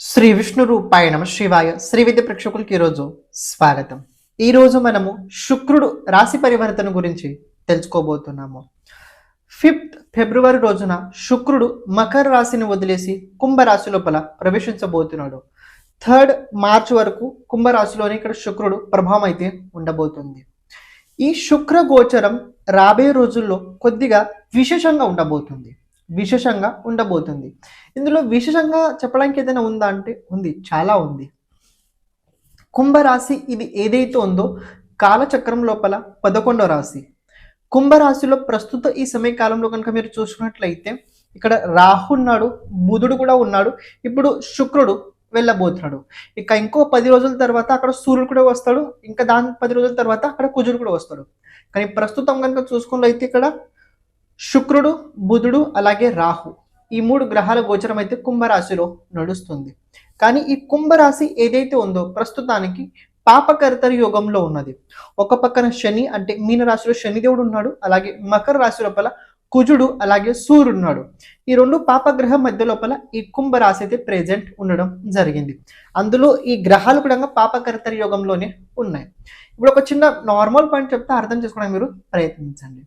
శ్రీ విష్ణు రూపాయ నమ శివాయ. శ్రీ విద్య ప్రేక్షకులకి ఈరోజు స్వాగతం. ఈరోజు మనము శుక్రుడు రాశి పరివర్తన గురించి తెలుసుకోబోతున్నాము. ఫిఫ్త్ ఫిబ్రవరి రోజున శుక్రుడు మకర రాశిని వదిలేసి కుంభరాశి లోపల ప్రవేశించబోతున్నాడు. థర్డ్ మార్చ్ వరకు కుంభరాశిలోనే ఇక్కడ శుక్రుడు ప్రభావం అయితే ఉండబోతుంది. ఈ శుక్ర గోచరం రాబోయే రోజుల్లో కొద్దిగా విశేషంగా ఉండబోతుంది. విశేషంగా ఉండబోతుంది. ఇందులో విశేషంగా చెప్పడానికి ఏదైనా ఉందా అంటే ఉంది. చాలా ఉంది. కుంభరాశి ఇది ఏదైతే ఉందో కాలచక్రం లోపల పదకొండో రాశి. కుంభరాశిలో ప్రస్తుత ఈ సమయకాలంలో కనుక మీరు చూసుకున్నట్లయితే ఇక్కడ రాహు ఉన్నాడు బుధుడు కూడా ఉన్నాడు ఇప్పుడు శుక్రుడు వెళ్ళబోతున్నాడు. ఇక ఇంకో పది రోజుల తర్వాత అక్కడ సూర్యుడు కూడా వస్తాడు ఇంకా దాని పది రోజుల తర్వాత అక్కడ కుజుడు కూడా వస్తాడు. కానీ ప్రస్తుతం కనుక చూసుకున్నట్లయితే ఇక్కడ శుక్రుడు బుధుడు అలాగే రాహు ఈ మూడు గ్రహాల గోచరం అయితే కుంభరాశిలో నడుస్తుంది. కానీ ఈ కుంభరాశి ఏదైతే ఉందో ప్రస్తుతానికి పాపకర్తర యోగంలో ఉన్నది. ఒక పక్కన శని అంటే మీనరాశిలో శనిదేవుడు ఉన్నాడు అలాగే మకర రాశి లోపల కుజుడు అలాగే సూర్యుడు ఉన్నాడు. ఈ రెండు పాపగ్రహం మధ్య లోపల ఈ కుంభరాశి అయితే ప్రెజెంట్ ఉండడం జరిగింది. అందులో ఈ గ్రహాలు కూడా పాపకర్తర యోగంలోనే ఉన్నాయి. ఇప్పుడు ఒక చిన్న నార్మల్ పాయింట్ చెప్తే అర్థం చేసుకోవడానికి మీరు ప్రయత్నించండి.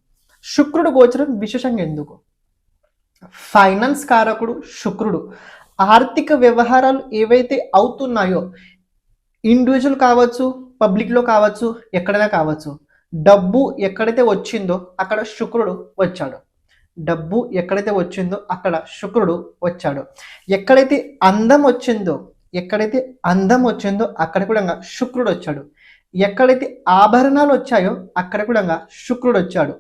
శుక్రుడు గోచరం విశేషంగా ఎందుకు? ఫైనాన్స్ కారకుడు శుక్రుడు. ఆర్థిక వ్యవహారాలు ఏవైతే అవుతున్నాయో ఇండివిజువల్ కావచ్చు పబ్లిక్లో కావచ్చు ఎక్కడైనా కావచ్చు డబ్బు ఎక్కడైతే వచ్చిందో అక్కడ శుక్రుడు వచ్చాడు. డబ్బు ఎక్కడైతే వచ్చిందో అక్కడ శుక్రుడు వచ్చాడు. ఎక్కడైతే అందం వచ్చిందో ఎక్కడైతే అందం వచ్చిందో అక్కడ కూడా శుక్రుడు వచ్చాడు. ఎక్కడైతే ఆభరణాలు వచ్చాయో అక్కడ కూడా శుక్రుడు వచ్చాడు.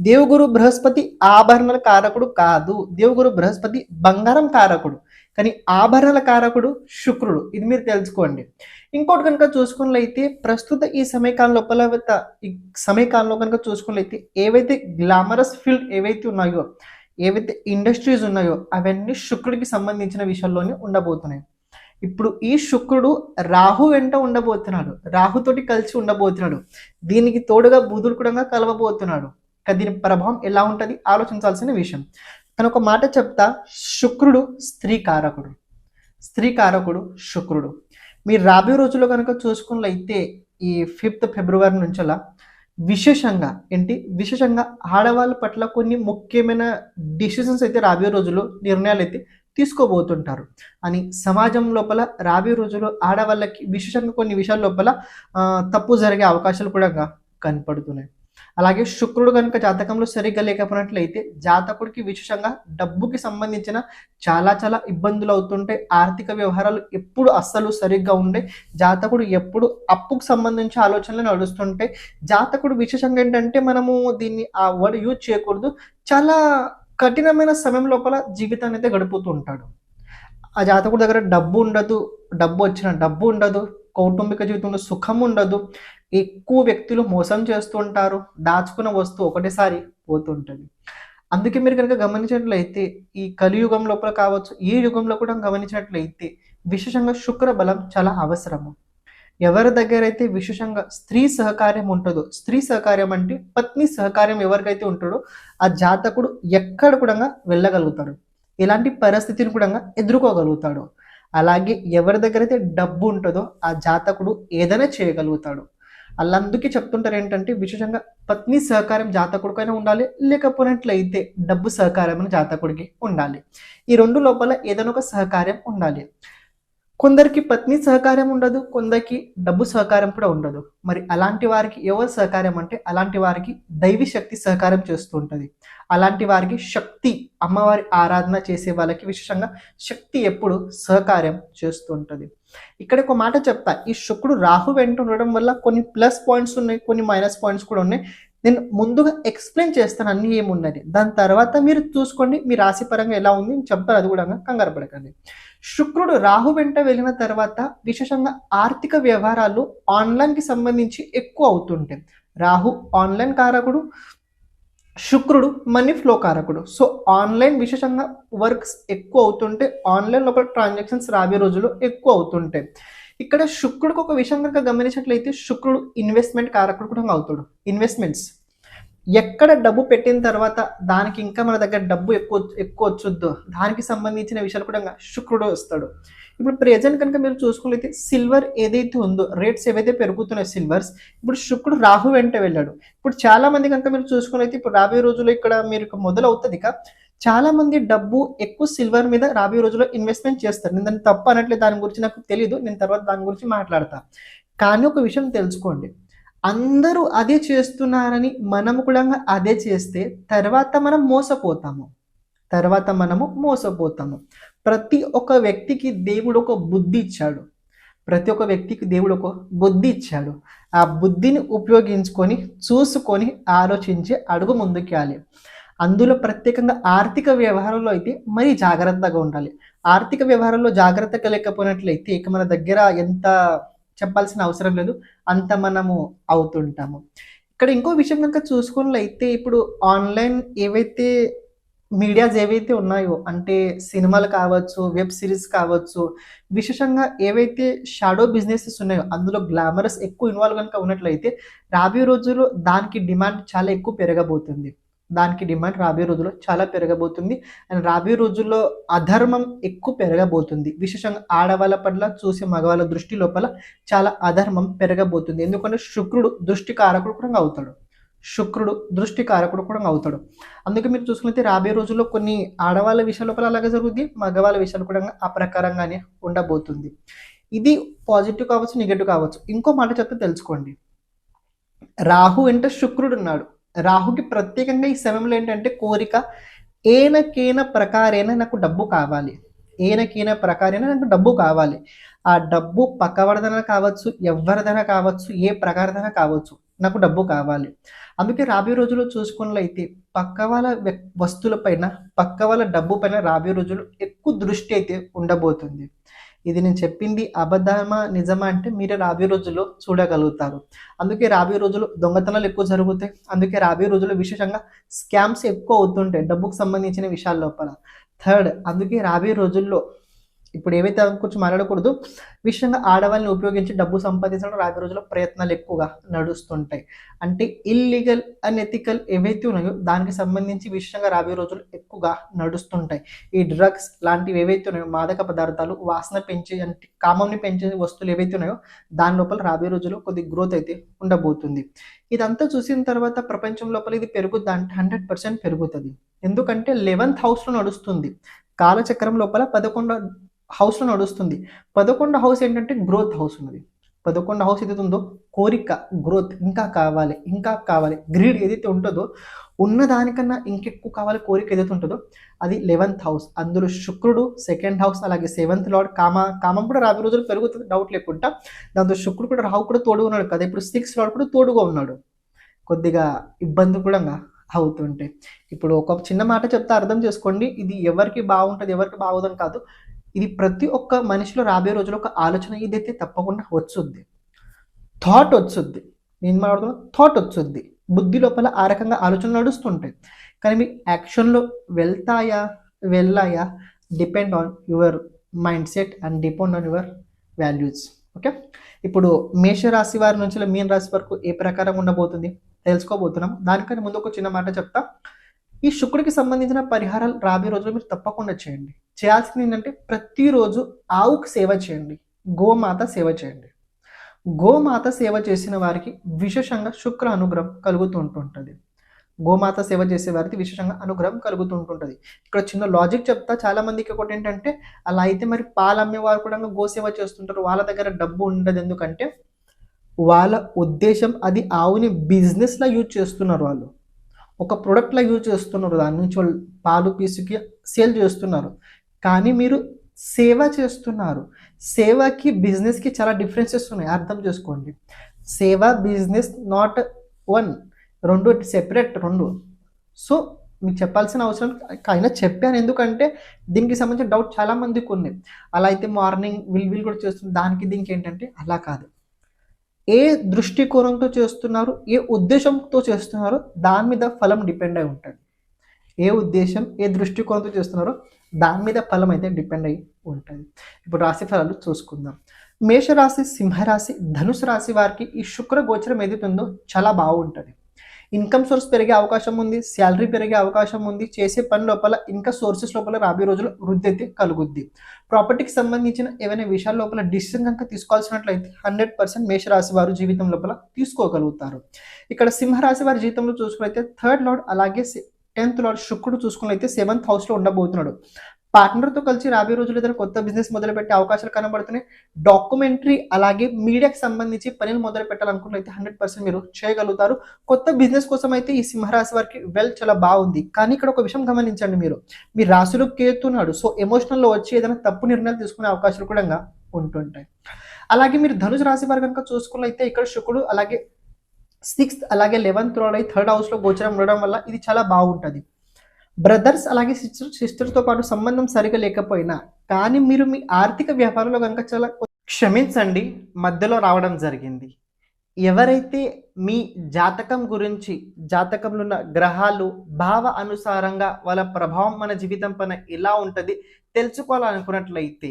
దేవుగురు బృహస్పతి ఆభరణల కారకుడు కాదు. దేవుగురు బృహస్పతి బంగారం కారకుడు. కానీ ఆభరణాల కారకుడు శుక్రుడు. ఇది మీరు తెలుసుకోండి. ఇంకోటి కనుక చూసుకున్నట్లయితే ప్రస్తుత ఈ సమయకాలం లోపల ఈ సమయకాలంలో కనుక చూసుకున్నట్లయితే ఏవైతే గ్లామరస్ ఫీల్డ్ ఏవైతే ఉన్నాయో ఏవైతే ఇండస్ట్రీస్ ఉన్నాయో అవన్నీ శుక్రుడికి సంబంధించిన విషయాల్లోనే ఉండబోతున్నాయి. ఇప్పుడు ఈ శుక్రుడు రాహు వెంట ఉండబోతున్నాడు. రాహుతోటి కలిసి ఉండబోతున్నాడు. దీనికి తోడుగా బుధుడు కూడా కలవబోతున్నాడు. దీని ప్రభావం ఎలా ఉంటుంది? ఆలోచించాల్సిన విషయం. తను ఒక మాట చెప్తా శుక్రుడు స్త్రీ కారకుడు. స్త్రీ కారకుడు శుక్రుడు. మీరు రాబోయే రోజుల్లో కనుక చూసుకున్నట్లయితే ఈ ఫిఫ్త్ ఫిబ్రవరి నుంచలా విశేషంగా ఏంటి? విశేషంగా ఆడవాళ్ళ పట్ల కొన్ని ముఖ్యమైన డిసిషన్స్ అయితే రాబోయే రోజుల్లో నిర్ణయాలు అయితే తీసుకోబోతుంటారు. అని సమాజం లోపల రాబోయే రోజుల్లో ఆడవాళ్ళకి విశేషంగా కొన్ని విషయాల లోపల తప్పు జరిగే అవకాశాలు కూడా కనపడుతున్నాయి. అలాగే శుక్రుడు కనుక జాతకంలో సరిగ్గా లేకపోయినట్లయితే జాతకుడికి విశేషంగా డబ్బుకి సంబంధించిన చాలా చాలా ఇబ్బందులు అవుతుంటే ఆర్థిక వ్యవహారాలు ఎప్పుడు అస్సలు సరిగ్గా ఉండే జాతకుడు ఎప్పుడు అప్పుకు సంబంధించి ఆలోచనలు నడుస్తుంటే జాతకుడు విశేషంగా ఏంటంటే మనము దీన్ని ఆ వర్డ్ యూజ్ చేయకూడదు. చాలా కఠినమైన సమయం లోపల జీవితాన్ని అయితే గడుపుతూ ఉంటాడు. ఆ జాతకుడి దగ్గర డబ్బు ఉండదు డబ్బు వచ్చిన డబ్బు ఉండదు కౌటుంబిక జీవితంలో సుఖం ఉండదు ఎక్కువ వ్యక్తులు మోసం చేస్తుంటారు దాచుకున్న వస్తువు ఒకటేసారి పోతుంటుంది. అందుకే మీరు కనుక గమనించినట్లయితే ఈ కలియుగం లోపల కావచ్చు ఏ యుగంలో కూడా గమనించినట్లయితే విశేషంగా శుక్ర బలం చాలా అవసరము. ఎవరి దగ్గర అయితే విశేషంగా స్త్రీ సహకార్యం ఉంటుందో స్త్రీ సహకార్యం అంటే పత్ని సహకార్యం ఎవరికైతే ఉంటుందో ఆ జాతకుడు ఎక్కడ కూడా వెళ్ళగలుగుతాడు. ఎలాంటి పరిస్థితిని కూడా ఎదుర్కోగలుగుతాడు. అలాగే ఎవరి దగ్గర అయితే డబ్బు ఉంటుందో ఆ జాతకుడు ఏదైనా చేయగలుగుతాడు. అందుకే చెప్తుంటారు ఏంటంటే విశేషంగా పత్ని సహకారం జాతకుడికైనా ఉండాలి లేకపోయినట్లయితే డబ్బు సహకారం జాతకుడికి ఉండాలి. ఈ రెండు లోపల ఏదైనా ఒక సహకార్యం ఉండాలి. కొందరికి పత్ని సహకారం ఉండదు కొందరికి డబ్బు సహకారం కూడా ఉండదు. మరి అలాంటి వారికి ఎవరు సహకారం అంటే అలాంటి వారికి దైవీ శక్తి సహకారం చేస్తూ ఉంటుంది. అలాంటి వారికి శక్తి అమ్మవారి ఆరాధన చేసే వాళ్ళకి విశేషంగా శక్తి ఎప్పుడు సహకారం చేస్తూ ఉంటుంది. ఇక్కడ ఒక మాట చెప్తా ఈ శుక్రుడు రాహు వెంట ఉండడం వల్ల కొన్ని ప్లస్ పాయింట్స్ ఉన్నాయి కొన్ని మైనస్ పాయింట్స్ కూడా ఉన్నాయి. నేను ముందుగా ఎక్స్ప్లెయిన్ చేస్తాను అన్ని ఏమున్నది దాని తర్వాత మీరు చూసుకోండి మీ రాశి పరంగా ఎలా ఉంది చెప్తారు అది కూడా కంగారు పడకండి. శుక్రుడు రాహు వెంట వెళ్ళిన తర్వాత విశేషంగా ఆర్థిక వ్యవహారాలు ఆన్లైన్కి సంబంధించి ఎక్కువ అవుతుంటాయి. రాహు ఆన్లైన్ కారకుడు శుక్రుడు మనీ ఫ్లో కారకుడు. సో ఆన్లైన్ విశేషంగా వర్క్స్ ఎక్కువ అవుతుంటే ఆన్లైన్ లోపల ట్రాన్సాక్షన్స్ రాబోయే రోజుల్లో ఎక్కువ అవుతుంటాయి. ఇక్కడ శుక్రుడికి ఒక విషయం కనుక గమనించినట్లయితే శుక్రుడు ఇన్వెస్ట్మెంట్ కారకుడు కూడా అవుతాడు. ఇన్వెస్ట్మెంట్స్ ఎక్కడ డబ్బు పెట్టిన తర్వాత దానికి ఇంకా మన దగ్గర డబ్బు ఎక్కువ ఎక్కువ వచ్చొద్దు. దానికి సంబంధించిన విషయాలు కూడా శుక్రుడు వస్తాడు ఇప్పుడు ప్రెజెంట్ కనుక మీరు చూసుకున్నట్లయితే సిల్వర్ ఏదైతే ఉందో రేట్స్ ఏవైతే పెరుగుతున్నాయో సిల్వర్స్ ఇప్పుడు శుక్రుడు రాహు వెంట వెళ్ళాడు. ఇప్పుడు చాలా మంది కనుక మీరు చూసుకున్నైతే ఇప్పుడు రాబోయే రోజుల్లో ఇక్కడ మీరు మొదలవుతుంది ఇక. చాలా మంది డబ్బు ఎక్కువ సిల్వర్ మీద రాబోయే రోజుల్లో ఇన్వెస్ట్మెంట్ చేస్తారు. నేను దాన్ని తప్పు అనట్లేదు దాని గురించి నాకు తెలియదు నేను తర్వాత దాని గురించి మాట్లాడతా. కానీ ఒక విషయం తెలుసుకోండి. అందరూ అదే చేస్తున్నారని మనం కూడా అదే చేస్తే తర్వాత మనం మోసపోతాము. తర్వాత మనము మోసపోతాము. ప్రతి ఒక్క వ్యక్తికి దేవుడు ఒక బుద్ధి ఇచ్చాడు. ప్రతి ఒక్క వ్యక్తికి దేవుడు ఒక బుద్ధి ఇచ్చాడు. ఆ బుద్ధిని ఉపయోగించుకొని చూసుకొని ఆలోచించి అడుగు ముందుకేయాలి అందులో ప్రత్యేకంగా ఆర్థిక వ్యవహారంలో అయితే మరీ జాగ్రత్తగా ఉండాలి. ఆర్థిక వ్యవహారంలో జాగ్రత్తగా లేకపోయినట్లయితే ఇక మన దగ్గర ఎంత చెప్పాల్సిన అవసరం లేదు. అంత మనము అవుతుంటాము. ఇక్కడ ఇంకో విషయం కనుక చూసుకున్నట్లయితే ఇప్పుడు ఆన్లైన్ ఏవైతే మీడియాస్ ఏవైతే ఉన్నాయో అంటే సినిమాలు కావచ్చు వెబ్ సిరీస్ కావచ్చు విశేషంగా ఏవైతే షాడో బిజినెసెస్ ఉన్నాయో అందులో గ్లామరస్ ఎక్కువ ఇన్వాల్వ్ కనుక ఉన్నట్లయితే రాబోయే రోజుల్లో దానికి డిమాండ్ చాలా ఎక్కువ పెరగబోతుంది. దానికి డిమాండ్ రాబోయే రోజుల్లో చాలా పెరగబోతుంది. అండ్ రాబోయే రోజుల్లో అధర్మం ఎక్కువ పెరగబోతుంది. విశేషంగా ఆడవాళ్ళ పట్ల చూసే మగవాళ్ళ దృష్టి లోపల చాలా అధర్మం పెరగబోతుంది. ఎందుకంటే శుక్రుడు దృష్టి కారకుడు కూడా అవుతాడు. శుక్రుడు దృష్టి కారకుడు కూడా అవుతాడు. అందుకే మీరు చూసుకుంటే రాబోయే రోజుల్లో కొన్ని ఆడవాళ్ళ విషయాల లోపల అలాగే జరుగుతుంది మగవాళ్ళ విషయాలు కూడా ఆ ప్రకారంగానే ఉండబోతుంది. ఇది పాజిటివ్ కావచ్చు నెగిటివ్ కావచ్చు. ఇంకో మాట చెప్తే తెలుసుకోండి. రాహు అంటే శుక్రుడు ఉన్నాడు. రాహుకి ప్రత్యేకంగా ఈ సమయంలో ఏంటంటే కోరిక ఏనకేన ప్రకారేన నాకు డబ్బు కావాలి. ఏనకేన ప్రకారేన నాకు డబ్బు కావాలి. ఆ డబ్బు పక్కవడదన కావచ్చు ఎవరిదన కావచ్చు ఏ ప్రకారదన కావచ్చు నాకు డబ్బు కావాలి. అందుకే రాబోయే రోజుల్లో చూసుకున్నట్లయితే పక్క వాళ్ళ వ్యక్- వస్తువులపైన పక్క వాళ్ళ డబ్బు పైన రాబోయే రోజులు ఎక్కువ దృష్టి అయితే ఉండబోతుంది. ఇది నేను చెప్పింది అబద్ధమా నిజమా అంటే మీరే రాబోయే రోజుల్లో చూడగలుగుతారు. అందుకే రాబోయే రోజులు దొంగతనాలు ఎక్కువ జరుగుతాయి. అందుకే రాబోయే రోజుల్లో విశేషంగా స్కామ్స్ ఎక్కువ అవుతుంటాయి డబ్బుకు సంబంధించిన విషయాల లోపల. థర్డ్ అందుకే రాబోయే రోజుల్లో ఇప్పుడు ఏవైతే దాని గురించి మాట్లాడకూడదు విషయంగా ఆడవాళ్ళని ఉపయోగించి డబ్బు సంపాదించడం రాబోయే రోజుల్లో ప్రయత్నాలు ఎక్కువగా నడుస్తుంటాయి. అంటే ఇల్లీగల్ అన్ఎథికల్ ఏవైతే ఉన్నాయో దానికి సంబంధించి విషయంగా రాబోయే రోజులు ఎక్కువగా నడుస్తుంటాయి. ఈ డ్రగ్స్ లాంటివి ఏవైతే ఉన్నాయో మాదక పదార్థాలు వాసన పెంచే అంటే కామంని పెంచే వస్తువులు ఏవైతే ఉన్నాయో దాని లోపల రాబోయే రోజుల్లో కొద్ది గ్రోత్ అయితే ఉండబోతుంది. ఇదంతా చూసిన తర్వాత ప్రపంచం లోపల ఇది పెరుగుద్ది అంటే హండ్రెడ్ పర్సెంట్ పెరుగుతుంది. ఎందుకంటే లెవెన్త్ హౌస్లో నడుస్తుంది. కాలచక్రం లోపల పదకొండో హౌస్లో నడుస్తుంది. పదకొండో హౌస్ ఏంటంటే గ్రోత్ హౌస్ ఉన్నది. పదకొండు హౌస్ ఏదైతే ఉందో కోరిక గ్రోత్ ఇంకా కావాలి ఇంకా కావాలి గ్రీడ్ ఏదైతే ఉంటుందో ఉన్న దానికన్నా ఇంకెక్కువ కావాలి కోరిక ఏదైతే ఉంటుందో అది లెవెన్త్ హౌస్ అందులో శుక్రుడు సెకండ్ హౌస్ అలాగే సెవెంత్ లార్డ్ కామ కామం కూడా రాబోయే రోజులు పెరుగుతుంది డౌట్ లేకుండా. దాంతో శుక్రుడు కూడా రాహు కూడా తోడుగా ఉన్నాడు కదా ఇప్పుడు సిక్స్ లార్డ్ కూడా తోడుగా ఉన్నాడు. కొద్దిగా ఇబ్బంది కూడా అవుతుంటాయి ఇప్పుడు ఒక చిన్న మాట చెప్తే అర్థం చేసుకోండి ఇది ఎవరికి బాగుంటుంది ఎవరికి బాగోదని కాదు. ఇది ప్రతి ఒక్క మనిషిలో రాబోయే రోజుల్లో ఒక ఆలోచన ఇదైతే తప్పకుండా వచ్చుద్ది థాట్ వచ్చుద్ది నేను మాట్లాడుతున్నా థాట్ వచ్చుద్ది బుద్ధి లోపల ఆ రకంగా ఆలోచనలు నడుస్తుంటాయి. కానీ మీ యాక్షన్లో వెళ్తాయా వెళ్ళాయా depend on your mindset and depend on your values okay ఇప్పుడు మేషరాశి వారి నుంచి మీన రాశి వరకు ఏ ప్రకారం ఉండబోతుంది తెలుసుకోబోతున్నాం. దానికన్నా ముందు ఒక చిన్న మాట చెప్తా. ఈ శుక్రుడికి సంబంధించిన పరిహారాలు రాబోయే రోజుల్లో మీరు తప్పకుండా చేయండి. చేయాల్సింది ఏంటంటే ప్రతిరోజు ఆవుకు సేవ చేయండి. గోమాత సేవ చేయండి. గోమాత సేవ చేసిన వారికి విశేషంగా శుక్ర అనుగ్రహం కలుగుతూ ఉంటుంటుంది. గోమాత సేవ చేసే వారికి విశేషంగా అనుగ్రహం కలుగుతూ ఉంటుంటుంది. ఇక్కడ చిన్న లాజిక్ చెప్తా. చాలా మందికి ఒకటి ఏంటంటే అలా అయితే మరి పాలు అమ్మేవారు కూడా గోసేవ చేస్తుంటారు. వాళ్ళ దగ్గర డబ్బు ఉండదు. ఎందుకంటే వాళ్ళ ఉద్దేశం అది ఆవుని బిజినెస్లా యూజ్ చేస్తున్నారు వాళ్ళు. ఒక ప్రొడక్ట్లా యూజ్ చేస్తున్నారు. దాని నుంచి వాళ్ళు పాలు పీసుకి సేల్ చేస్తున్నారు. కానీ మీరు సేవ చేస్తున్నారు. సేవకి బిజినెస్కి చాలా డిఫరెన్సెస్ ఉన్నాయి. అర్థం చేసుకోండి. సేవ బిజినెస్ నాట్ వన్ రెండు సెపరేట్ రెండు. సో మీకు చెప్పాల్సిన అవసరం అయినా చెప్పాను. ఎందుకంటే దీనికి సంబంధించిన డౌట్ చాలా మందికి ఉన్నాయి అలా అయితే మార్నింగ్ విల్ విల్ కూడా చేస్తుంది దానికి దీనికి ఏంటంటే అలా కాదు. ఏ దృష్టికోణంతో చేస్తున్నారు ఏ ఉద్దేశంతో చేస్తున్నారో దాని మీద ఫలం డిపెండ్ అయి ఉంటుంది. ఏ ఉద్దేశం ఏ దృష్టికోణంతో చేస్తున్నారో దాని మీద ఫలం అయితే డిపెండ్ అయి ఉంటుంది. ఇప్పుడు రాశి ఫలాలు చూసుకుందాం. మేషరాశి సింహరాశి ధనుసు రాశి వారికి ఈ శుక్ర గోచరం ఏదైతే ఉందో చాలా బాగుంటుంది. ఇన్కమ్ సోర్స్ పెరిగే అవకాశం ఉంది శాలరీ పెరిగే అవకాశం ఉంది చేసే పని లోపల ఇంకా సోర్సెస్ లోపల రాబోయే రోజుల్లో వృద్ధి అయితే కలుగుద్ది. ప్రాపర్టీకి సంబంధించిన ఏవైనా విషయాల లోపల డిసిషన్ కనుక తీసుకోవాల్సినట్లయితే హండ్రెడ్ పర్సెంట్ మేషరాశి వారు జీవితం లోపల తీసుకోగలుగుతారు. ఇక్కడ సింహరాశి వారి జీవితంలో చూసుకున్నైతే థర్డ్ లార్డ్ అలాగే టెన్త్ లార్డ్ శుక్రుడు చూసుకున్నైతే సెవెంత్ హౌస్లో ఉండబోతున్నాడు. పార్ట్నర్తో కలిసి రాబోయే రోజులు ఏదైనా కొత్త బిజినెస్ మొదలు పెట్టే అవకాశాలు కనబడుతున్నాయి. డాక్యుమెంటరీ అలాగే మీడియాకి సంబంధించి పనులు మొదలు పెట్టాలనుకున్నైతే హండ్రెడ్ పర్సెంట్ మీరు చేయగలుగుతారు. కొత్త బిజినెస్ కోసం అయితే ఈ సింహరాశి వారికి వెల్ చాలా బాగుంది. కానీ ఇక్కడ ఒక విషయం గమనించండి మీరు. మీ రాశిలో కేతున్నాడు సో ఎమోషనల్లో వచ్చి ఏదైనా తప్పు నిర్ణయాలు తీసుకునే అవకాశాలు కూడా ఉంటుంటాయి. అలాగే మీరు ధనుసు రాశి వారు కనుక చూసుకున్నట్లయితే ఇక్కడ శుక్రుడు అలాగే సిక్స్త్ అలాగే లెవెన్త్ రోడ్ అయి థర్డ్ హౌస్లో గోచరం ఉండడం వల్ల ఇది చాలా బాగుంటుంది. బ్రదర్స్ అలాగే సిస్టర్ సిస్టర్తో పాటు సంబంధం సరిగా లేకపోయినా కానీ మీరు మీ ఆర్థిక వ్యవహారంలో కనుక చాలా క్షమించండి మధ్యలో రావడం జరిగింది. ఎవరైతే మీ జాతకం గురించి జాతకంలో ఉన్న గ్రహాలు భావ అనుసారంగా వాళ్ళ ప్రభావం మన జీవితం పైన ఎలా ఉంటుంది తెలుసుకోవాలనుకున్నట్లయితే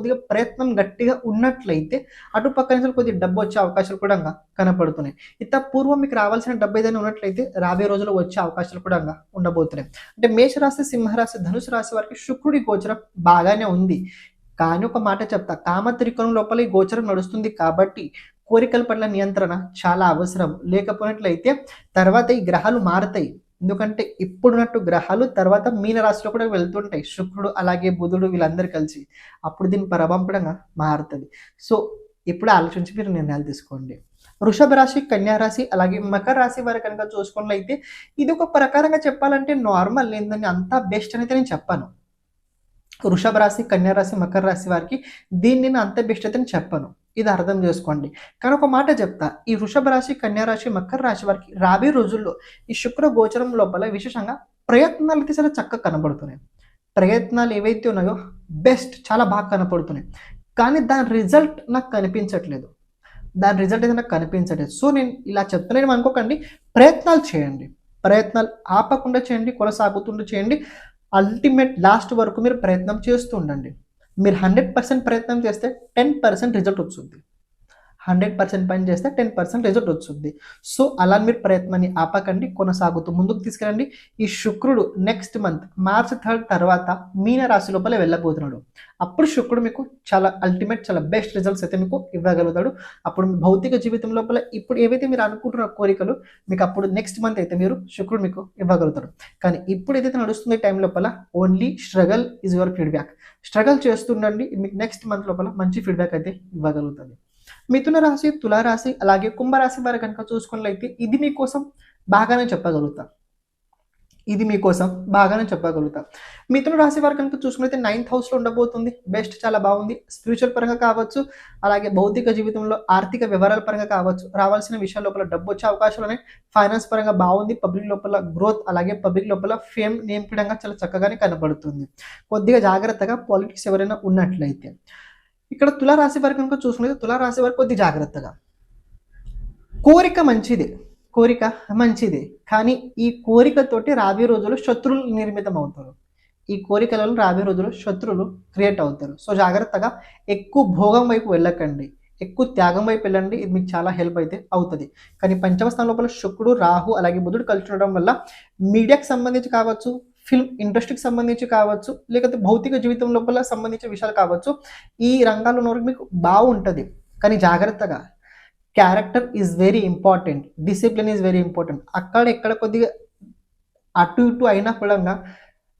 కొద్దిగా ప్రయత్నం గట్టిగా ఉన్నట్లయితే అటు పక్క నుంచి కొద్దిగా డబ్బు వచ్చే అవకాశాలు కూడా కనపడుతున్నాయి. ఇంత పూర్వం మీకు రావాల్సిన డబ్బు ఏదైనా ఉన్నట్లయితే రాబోయే రోజుల్లో వచ్చే అవకాశాలు కూడా ఉండబోతున్నాయి. అంటే మేషరాశి సింహరాశి ధనుసు రాశి వారికి శుక్రుడి గోచరం బాగానే ఉంది. కానీ ఒక మాట చెప్తా కామ త్రికోణం లోపల ఈ గోచరం నడుస్తుంది కాబట్టి కోరికల పట్ల నియంత్రణ చాలా అవసరం. లేకపోయినట్లయితే తర్వాత ఈ గ్రహాలు మారతాయి. ఎందుకంటే ఇప్పుడున్నట్టు గ్రహాలు తర్వాత మీన రాశిలో కూడా వెళ్తుంటాయి. శుక్రుడు అలాగే బుధుడు వీళ్ళందరూ కలిసి అప్పుడు దీని ప్రభావం కూడా మారుతుంది. సో ఇప్పుడు ఆలోచించి మీరు నిర్ణయాలు తీసుకోండి. వృషభ రాశి కన్యా రాశి అలాగే మకర రాశి వారి కనుక చూసుకున్నట్లయితే ఇది ఒక ప్రకారంగా చెప్పాలంటే నార్మల్ ఏందని అంతా బెస్ట్ అనేది అయితే నేను చెప్పాను. వృషభ రాశి కన్యా రాశి మకర రాశి వారికి దీన్ని నేను అంత బెస్ట్ అయితే నేను చెప్పను. ఇది అర్థం చేసుకోండి. కానీ ఒక మాట చెప్తా. ఈ వృషభ రాశి కన్యా రాశి మకర రాశి వారికి రాబోయే రోజుల్లో ఈ శుక్ర గోచరం లోపల విశేషంగా ప్రయత్నాలు అయితే చాలా చక్కగా కనబడుతున్నాయి. ప్రయత్నాలు ఏవైతే ఉన్నాయో బెస్ట్ చాలా బాగా కనపడుతున్నాయి. కానీ దాని రిజల్ట్ నాకు కనిపించట్లేదు. దాని రిజల్ట్ అయితే నాకు కనిపించట్లేదు. సో నేను ఇలా చెప్తున్నాను అనుకోకండి. ప్రయత్నాలు చేయండి. ప్రయత్నాలు ఆపకుండా చేయండి కొనసాగుతుంటూ చేయండి. అల్టిమేట్ లాస్ట్ వరకు మీరు ప్రయత్నం చేస్తూ ఉండండి. మీరు హండ్రెడ్ పర్సెంట్ ప్రయత్నం చేస్తే టెన్ పర్సెంట్ రిజల్ట్ వస్తుంది. హండ్రెడ్ పర్సెంట్ పని చేస్తే టెన్ పర్సెంట్ రిజల్ట్ వస్తుంది. సో అలా మీరు ప్రయత్నాన్ని ఆపకండి కొనసాగుతూ ముందుకు తీసుకెళ్ళండి. ఈ శుక్రుడు నెక్స్ట్ మంత్ మార్చ్ థర్డ్ తర్వాత మీన రాశి లోపల వెళ్ళబోతున్నాడు. అప్పుడు శుక్రుడు మీకు చాలా అల్టిమేట్ చాలా బెస్ట్ రిజల్ట్స్ అయితే మీకు ఇవ్వగలుగుతాడు. అప్పుడు మీ భౌతిక జీవితం లోపల ఇప్పుడు ఏవైతే మీరు అనుకుంటున్న కోరికలు మీకు అప్పుడు నెక్స్ట్ మంత్ అయితే మీరు శుక్రుడు మీకు ఇవ్వగలుగుతాడు. కానీ ఇప్పుడు ఏదైతే నడుస్తుంది టైం లోపల only struggle is your feedback struggle చేస్తుండండి మీకు నెక్స్ట్ మంత్ లోపల మంచి ఫీడ్బ్యాక్ అయితే ఇవ్వగలుగుతుంది మిథున రాశి తులారాశి అలాగే కుంభరాశి వారు కనుక చూసుకున్నట్లయితే ఇది మీకోసం బాగానే చెప్పగలుగుతా. ఇది మీకోసం బాగానే చెప్పగలుగుతా. మిథున రాశి వారు కనుక చూసుకున్నైతే నైన్త్ హౌస్లో ఉండబోతుంది. బెస్ట్ చాలా బాగుంది. స్పిరిచువల్ పరంగా కావచ్చు అలాగే భౌతిక జీవితంలో ఆర్థిక వివరాల పరంగా కావచ్చు రావాల్సిన విషయాల లోపల డబ్బు వచ్చే అవకాశాలు ఉన్నాయి. ఫైనాన్స్ పరంగా బాగుంది. పబ్లిక్ లోపల గ్రోత్ అలాగే పబ్లిక్ లోపల ఫేమ్ నేమ్ చాలా చక్కగానే కనబడుతుంది. కొద్దిగా జాగ్రత్తగా పాలిటిక్స్ ఎవరైనా ఉన్నట్లయితే. ఇక్కడ తులారాశి వారి కనుక చూసుకున్నది తులారాశి వారికి కొద్ది జాగ్రత్తగా. కోరిక మంచిది. కోరిక మంచిది. కానీ ఈ కోరికతోటి రాబోయే రోజుల్లో శత్రువులు నిర్మితం అవుతారు. ఈ కోరికలలో రాబోయే రోజుల్లో శత్రువులు క్రియేట్ అవుతారు. సో జాగ్రత్తగా ఎక్కువ భోగం వైపు వెళ్ళకండి. ఎక్కువ త్యాగం వైపు వెళ్ళండి. ఇది మీకు చాలా హెల్ప్ అయితే అవుతుంది. కానీ పంచమ స్థానం లోపల శుక్రుడు రాహు అలాగే బుధుడు కలిసి ఉండడం వల్ల మీడియాకి సంబంధించి కావచ్చు ఫిల్మ్ ఇండస్ట్రీకి సంబంధించి కావచ్చు లేకపోతే భౌతిక జీవితం లోపల సంబంధించిన విషయాలు కావచ్చు ఈ రంగాల్లో ఉన్న మీకు బాగుంటుంది. కానీ జాగ్రత్తగా character is very important discipline is very important అక్కడ ఎక్కడ కొద్దిగా అటు ఇటు అయినా కూడా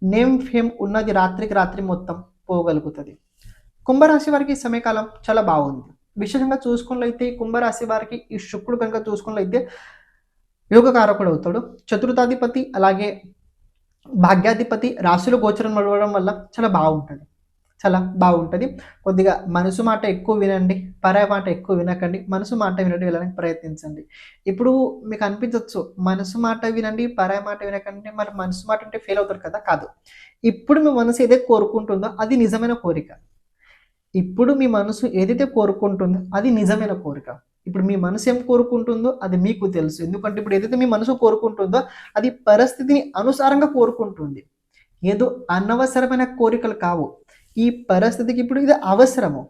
నేమ్ ఫేమ్ ఉన్నది రాత్రికి రాత్రి మొత్తం పోగలుగుతుంది. కుంభరాశి వారికి ఈ సమయకాలం చాలా బాగుంది. విశేషంగా చూసుకున్నట్లయితే కుంభరాశి వారికి ఈ శుక్రుడు కనుక చూసుకున్నట్లయితే యోగకారకుడు అవుతాడు. చతుర్థాధిపతి అలాగే భాగ్యాధిపతి రాశులు గోచరం అవ్వడం వల్ల చాలా బాగుంటుంది. చాలా బాగుంటుంది. కొద్దిగా మనసు మాట ఎక్కువ వినండి పరాయ మాట ఎక్కువ వినకండి మనసు మాట వినండి వెళ్ళడానికి ప్రయత్నించండి. ఇప్పుడు మీకు అనిపించవచ్చు మనసు మాట వినండి పరాయ మాట వినకండి మరి మనసు మాట అంటే ఫెయిల్ అవుతారు కదా కాదు. ఇప్పుడు మీ మనసు ఏదైతే కోరుకుంటుందో అది నిజమైన కోరిక. ఇప్పుడు మీ మనసు ఏదైతే కోరుకుంటుందో అది నిజమైన కోరిక. ఇప్పుడు మీ మనసు ఏం కోరుకుంటుందో అది మీకు తెలుసు. ఎందుకంటే ఇప్పుడు ఏదైతే మీ మనసు కోరుకుంటుందో అది పరిస్థితిని అనుసారంగా కోరుకుంటుంది. ఏదో అనవసరమైన కోరికలు కావు. ఈ పరిస్థితికి ఇప్పుడు ఇది అవసరము.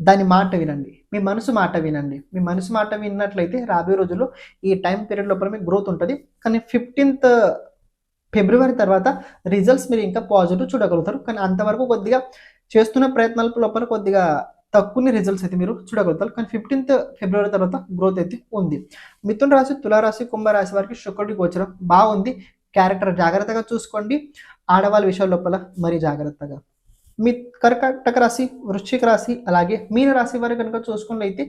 దాని మాట వినండి. మీ మనసు మాట వినండి. మీ మనసు మాట విన్నట్లయితే రాబోయే రోజుల్లో ఈ టైం పీరియడ్ లోపల మీకు గ్రోత్ ఉంటుంది. కానీ ఫిఫ్టీన్త్ ఫిబ్రవరి తర్వాత రిజల్ట్స్ మీరు ఇంకా పాజిటివ్ చూడగలుగుతారు. కానీ అంతవరకు కొద్దిగా చేస్తున్న ప్రయత్నాల లోపల కొద్దిగా తక్కువ రిజల్ట్స్ అయితే మీరు చూడగలుగుతారు. కానీ ఫిఫ్టీన్త్ ఫిబ్రవరి తర్వాత గ్రోత్ అయితే ఉంది. మిథున రాశి తులారాశి కుంభరాశి వారికి శుక్రుడి గోచరం బాగుంది. క్యారెక్టర్ జాగ్రత్తగా చూసుకోండి. ఆడవాళ్ళ విషయాల లోపల మరీ జాగ్రత్తగా. మీ కర్కాటక రాశి వృశ్చిక రాశి అలాగే మీన రాశి వారు కనుక చూసుకున్నట్లయితే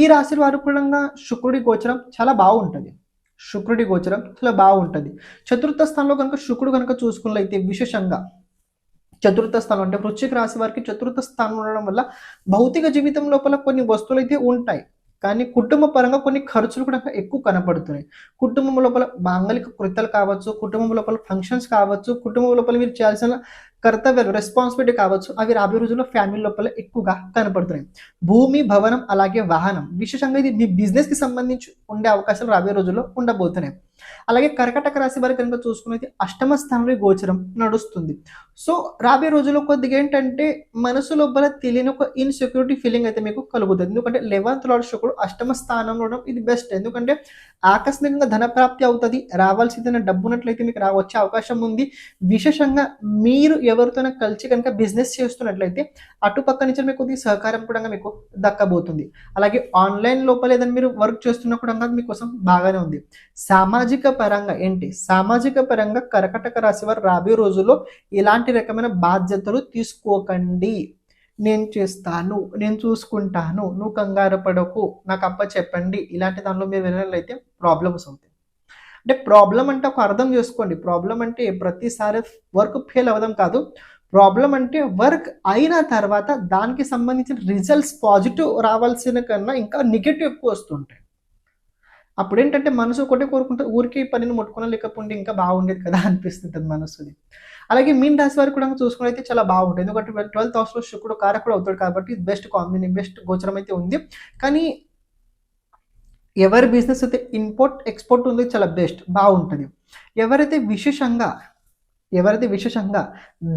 ఈ రాశి వారు కూడా శుక్రుడి గోచరం చాలా బాగుంటుంది. శుక్రుడి గోచరం చాలా బాగుంటుంది. చతుర్థ స్థానంలో కనుక శుక్రుడు కనుక చూసుకున్నట్లయితే విశేషంగా చతుర్థ స్థానం అంటే వృశ్చిక రాశి వారికి చతుర్థ స్థానం ఉండడం వల్ల భౌతిక జీవితం లోపల కొన్ని వస్తువులు అయితే ఉంటాయి. కానీ కుటుంబ పరంగా కొన్ని ఖర్చులు కూడా ఎక్కువ కనపడుతున్నాయి కుటుంబం లోపల మాంగళిక కృత్యాలు కావచ్చు కుటుంబం లోపల ఫంక్షన్స్ కావచ్చు కుటుంబం లోపల మీరు చేయాల్సిన కర్తవ్యాలు రెస్పాన్సిబిలిటీ కావచ్చు అవి రాబోయే రోజుల్లో ఫ్యామిలీ లోపల ఎక్కువగా కనపడుతున్నాయి భూమి భవనం అలాగే వాహనం. విశేషంగా ఇది మీ బిజినెస్కి సంబంధించి ఉండే అవకాశాలు రాబోయే రోజుల్లో ఉండబోతున్నాయి. అలాగే కర్కటక రాశి వారి కనుక చూసుకునేది అష్టమ స్థానంలో గోచరం నడుస్తుంది. సో రాబోయే రోజుల్లో కొద్దిగా ఏంటంటే మనసు లోపల తెలియని ఒక ఇన్సెక్యూరిటీ ఫీలింగ్ అయితే మీకు కలుగుతుంది. ఎందుకంటే లెవెన్త్ లార్డ్ శుకుడు అష్టమ స్థానంలో ఉండడం ఇది బెస్ట్ ఎందుకంటే ఆకస్మికంగా ధన ప్రాప్తి అవుతుంది రావాల్సిన డబ్బు ఉన్నట్లయితే మీకు రా వచ్చే అవకాశం ఉంది. విశేషంగా మీరు ఎవరితోనైనా కలిసి కనుక బిజినెస్ చేస్తున్నట్లయితే అటుపక్క నుంచి మీకు కొద్దిగా సహకారం కూడా మీకు దక్కబోతుంది. అలాగే ఆన్లైన్ లోపల ఏదైనా మీరు వర్క్ చేస్తున్న కూడా మీకోసం బాగానే ఉంది. సామాజిక సామాజిక పరంగా ఏంటి? సామాజిక పరంగా కర్కటక రాశి వారు రాబోయే రోజుల్లో ఇలాంటి రకమైన బాధ్యతలు తీసుకోకండి. నేను చేస్తాను నేను చూసుకుంటాను నువ్వు కంగారు పడకు నాకు అప్ప చెప్పండి. ఇలాంటి దానిలో మీరు వెళ్ళినట్లయితే ప్రాబ్లమ్స్ అవుతాయి. అంటే ప్రాబ్లం అంటే ఒక అర్థం చేసుకోండి. ప్రాబ్లం అంటే ప్రతిసారి వర్క్ ఫెయిల్ అవ్వడం కాదు. ప్రాబ్లం అంటే వర్క్ అయిన తర్వాత దానికి సంబంధించిన రిజల్ట్స్ పాజిటివ్ రావాల్సిన కన్నా ఇంకా నెగిటివ్ ఎక్కువ వస్తుంటాయి. అప్పుడు ఏంటంటే మనసు ఒకటే కోరుకుంటుంది ఊరికే పనిని ముట్టుకున్నా లేకపోతే ఇంకా బాగుండేది కదా అనిపిస్తుంటుంది మనసుది. అలాగే మీన్ రాశి వారికి కూడా చూసుకుని అయితే చాలా బాగుంటుంది. ఎందుకంటే ట్వెల్త్ హౌస్లో శుక్రుడు కారకుడు అవుతాడు కాబట్టి బెస్ట్ కాంబినేషన్ బెస్ట్ గోచరం అయితే ఉంది. కానీ ఎవరి బిజినెస్ అయితే ఇంపోర్ట్ ఎక్స్పోర్ట్ ఉంది చాలా బెస్ట్ బాగుంటుంది. ఎవరైతే విశేషంగా ఎవరైతే విశేషంగా?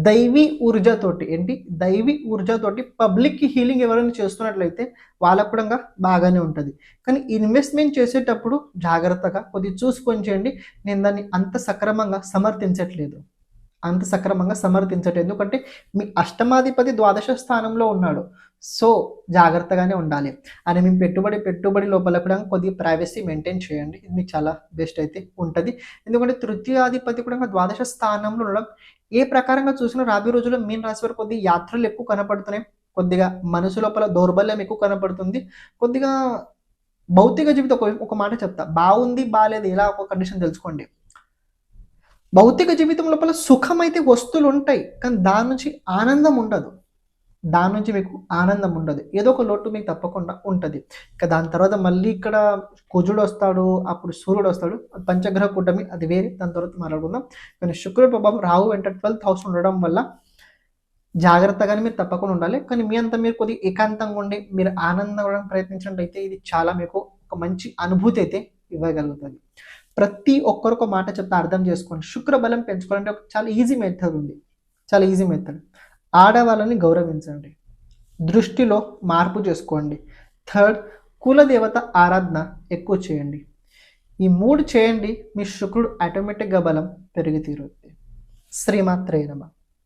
దైవీ ఊర్జతోటి ఏంటి? దైవీ ఊర్జతోటి పబ్లిక్ హీలింగ్ ఎవరైనా చేస్తున్నట్లయితే వాళ్ళకు కూడా బాగానే ఉంటుంది. కానీ ఇన్వెస్ట్మెంట్ చేసేటప్పుడు జాగ్రత్తగా కొద్దిగా చూసుకొని చేయండి. నేను దాన్ని అంత సక్రమంగా సమర్థించట్లేదు. అంత సక్రమంగా సమర్థించట్లేదు ఎందుకంటే మీ అష్టమాధిపతి ద్వాదశ స్థానంలో ఉన్నాడు. సో జాగ్రత్తగానే ఉండాలి. అని మేము పెట్టుబడి పెట్టుబడి లోపల కూడా కొద్దిగా ప్రైవసీ మెయింటైన్ చేయండి. ఇది మీకు చాలా బెస్ట్ అయితే ఉంటుంది. ఎందుకంటే తృతీయాధిపతి కూడా ద్వాదశ స్థానంలో ఉండడం ఏ ప్రకారంగా చూసినా రాబోయే రోజుల్లో మీన్ రాశి వారు కొద్దిగా యాత్రలు ఎక్కువ కనపడుతున్నాయి. కొద్దిగా మనసు లోపల దౌర్బల్యం ఎక్కువ కనపడుతుంది. కొద్దిగా భౌతిక జీవితం ఒక ఒక మాట చెప్తా. బాగుంది బాగాలేదు ఇలా ఒక కండిషన్ తెలుసుకోండి. భౌతిక జీవితం లోపల సుఖం అయితే వస్తువులు ఉంటాయి కానీ దాని నుంచి ఆనందం ఉండదు. దాని నుంచి మీకు ఆనందం ఉండదు. ఏదో ఒక లోటు మీకు తప్పకుండా ఉంటుంది. ఇక దాని తర్వాత మళ్ళీ ఇక్కడ కుజుడు వస్తాడు అప్పుడు సూర్యుడు వస్తాడు పంచగ్రహ కూటమి అది వేరే. దాని తర్వాత మాట్లాడుకుందాం. కానీ శుక్రుడు ప్రభావం రాహు వెంట ట్వెల్త్ హౌస్ ఉండడం వల్ల జాగ్రత్తగానే మీరు తప్పకుండా ఉండాలి. కానీ మీ అంతా మీరు కొద్దిగా ఏకాంతంగా ఉండి మీరు ఆనందం ప్రయత్నించినట్లయితే ఇది చాలా మీకు ఒక మంచి అనుభూతి అయితే ఇవ్వగలుగుతుంది. ప్రతి ఒక్కరు ఒక మాట చెప్తే అర్థం చేసుకోండి. శుక్ర బలం పెంచుకోవాలంటే ఒక చాలా ఈజీ మెథడ్ ఉంది. చాలా ఈజీ మెథడ్ ఆడవాళ్ళని గౌరవించండి. దృష్టిలో మార్పు చేసుకోండి. థర్డ్ కులదేవత ఆరాధన ఎక్కువ చేయండి. ఈ మూడు చేయండి మీ శుక్రుడు ఆటోమేటిక్గా బలం పెరిగి తీరుద్ది. శ్రీమాత్రే నమ.